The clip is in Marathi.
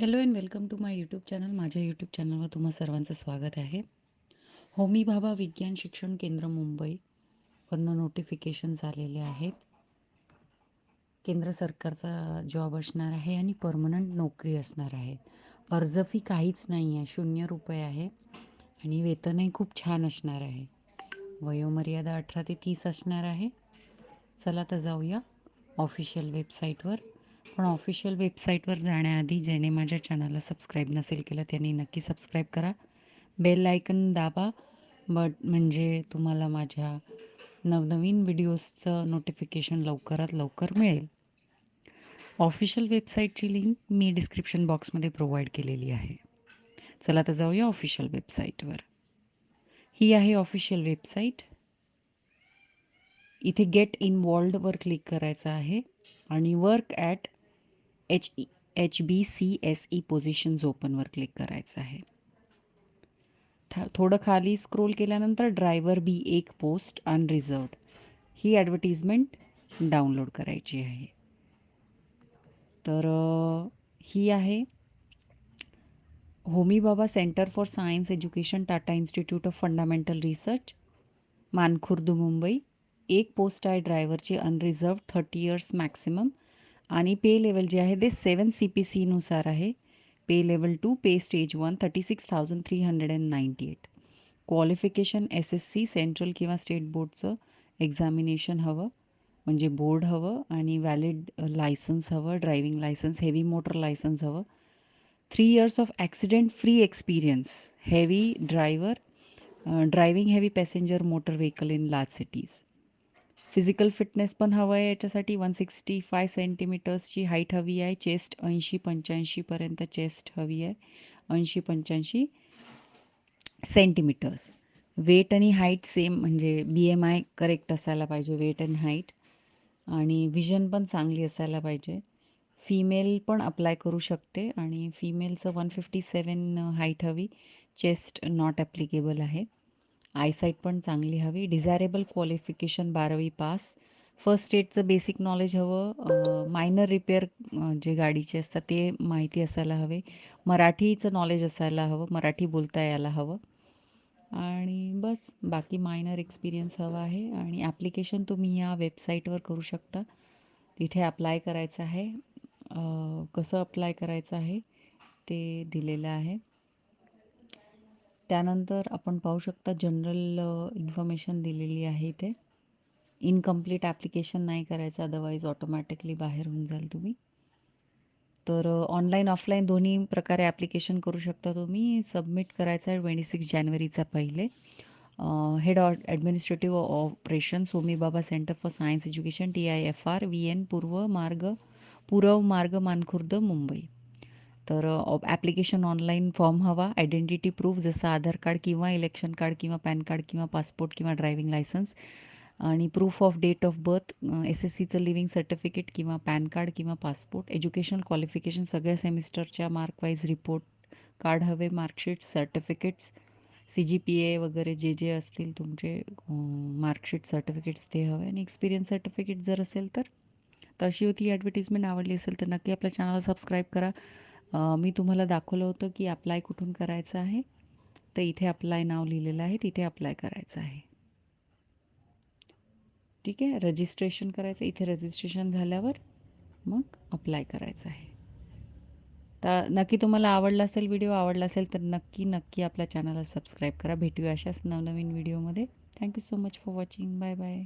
Hello and welcome to my YouTube channel माझ्या यूट्यूब चॅनलवर तुम्हा सर्वांचं स्वागत आहे. होमी भाभा विज्ञान शिक्षण केंद्र मुंबई वरनं नोटिफिकेशन्स आलेले आहेत. केंद्र सरकारचा जॉब असणार आहे आणि परमनंट नोकरी असणार आहे. अर्ज फी काहीच नाही आहे. शून्य रुपये आहे आणि वेतनही खूप छान असणार आहे. वयोमर्यादा अठरा ते तीस असणार आहे. चला तर जाऊया ऑफिशियल वेबसाईटवर पण ऑफिशियल वेबसाईटवर जाण्याआधी ज्याने माझ्या चॅनलला सबस्क्राईब नसेल केलं त्यांनी नक्की सबस्क्राईब करा. बेल आयकन दाबा. बट म्हणजे तुम्हाला माझ्या नवनवीन व्हिडिओजचं नोटिफिकेशन लवकरात लवकर मिळेल. ऑफिशियल वेबसाईटची लिंक मी डिस्क्रिप्शन बॉक्समध्ये प्रोव्हाइड केलेली आहे. चला तर जाऊया ऑफिशियल वेबसाईटवर. ही आहे ऑफिशियल वेबसाईट. इथे गेट इन्वॉल्डवर क्लिक करायचं आहे आणि work at H E H B C S E positions ओपनवर click करायचं आहे. था थोडं खाली स्क्रोल केल्यानंतर ड्रायव्हर बी एक पोस्ट अनरिझर्वड ही ॲडव्हर्टिजमेंट डाउनलोड करायची आहे. तर ही आहे. Homi Bhabha centre for science education Tata institute of fundamental research Mankhurd Mumbai एक पोस्ट आहे ड्रायव्हरची अनरिझर्व थर्टी इयर्स मॅक्सिमम आणि पे लेवल जे आहे ते सेवन सी पी सीनुसार आहे. Pay level two pay stage one thirty six thousand three hundred and ninety eight qualification S S C central किंवा स्टेट बोर्डचं एक्झामिनेशन हवं. म्हणजे बोर्ड हवं आणि व्हॅलिड लायसन्स हवं driving licence heavy motor licence हवं. Three years of accident free experience heavy driver driving heavy passenger motor vehicle in large cities physical fitness पण हवं आहे याच्यासाठी वन सिक्स्टी फाय सेंटीमीटर्सची हाईट हवी आहे चेस्ट ऐंशी पंच्याऐंशीपर्यंत चेस्ट हवी आहे ऐंशी पंच्याऐंशी सेंटीमीटर्स वेट आणि हाईट सेम म्हणजे बी एम आय करेक्ट असायला पाहिजे वेट अँड हाईट आणि विजन पण चांगली असायला पाहिजे. फिमेल पण अप्लाय करू शकते आणि फिमेलचं वन फिफ्टी सेवन हाईट हवी चेस्ट नॉट ॲप्लिकेबल आहे. आयसाईट पण चांगली हवी. डिझायरेबल क्वालिफिकेशन बारावी पास. फर्स्ट एडचं बेसिक नॉलेज हवं. मायनर रिपेअर जे गाडीचे असतात ते माहिती असायला हवे. मराठीचं नॉलेज असायला हवं. मराठी बोलता यायला हवं. आणि बस बाकी मायनर एक्सपिरियन्स हवा आहे. आणि ॲप्लिकेशन तुम्ही या वेबसाईटवर करू शकता. तिथे अप्लाय करायचं आहे. कसं अप्लाय करायचं आहे ते दिलेलं आहे. त्यानंतर आपण पाहू शकता जनरल इन्फॉर्मेशन दिलेली आहे इथे. इनकम्प्लीट ॲप्लिकेशन नाही करायचं अदरवाईज ऑटोमॅटिकली बाहेर होऊन जाल तुम्ही. तर ऑनलाईन ऑफलाईन दोन्ही प्रकारे ॲप्लिकेशन करू शकता तुम्ही. सबमिट करायचं आहे ट्वेंटी सिक्स जानेवारीचा पहिले. Head of administrative operation Homi Bhabha centre for science education T I F R V N Purav Marg Purav Marg Mankhurd Mumbai. तर ॲप्लिकेशन ऑनलाईन फॉर्म हवा. आयडेंटिटी प्रूफ जसं आधार कार्ड किंवा इलेक्शन कार्ड किंवा पॅन कार्ड किंवा पासपोर्ट किंवा ड्रायविंग लायसन्स आणि proof of date of birth S S सीचं लिव्हिंग सर्टिफिकेट किंवा पॅन कार्ड किंवा पासपोर्ट एज्युकेशनल क्वालिफिकेशन सगळ्या सेमिस्टरच्या मार्कवाईज रिपोर्ट कार्ड हवे. Marksheets certificates C G P A वगैरे जे जे असतील तुमचे मार्कशीट सर्टिफिकेट्स ते हवे. आणि एक्सपिरियन्स सर्टिफिकेट जर असेल तर तशी होती ॲडव्हर्टिजमेंट आवडली असेल तर नक्की आपल्या चॅनलला सबस्क्राईब करा. मी तुम्हाला दाखवलं होतं की अप्लाय कुठून करायचं आहे. तर इथे अप्लाय नाव लिहिलेलं आहे. तिथे अप्लाय करायचं आहे. ठीक आहे? रजिस्ट्रेशन करायचं. इथे रजिस्ट्रेशन झाल्यावर मग अप्लाय करायचं आहे. तर नक्की तुम्हाला आवडला असेल व्हिडिओ आवडला असेल तर नक्की नक्की आपल्या चॅनलला सबस्क्राईब करा. भेटूया अशाच नवनवीन व्हिडिओमध्ये thank you so much for watching bye bye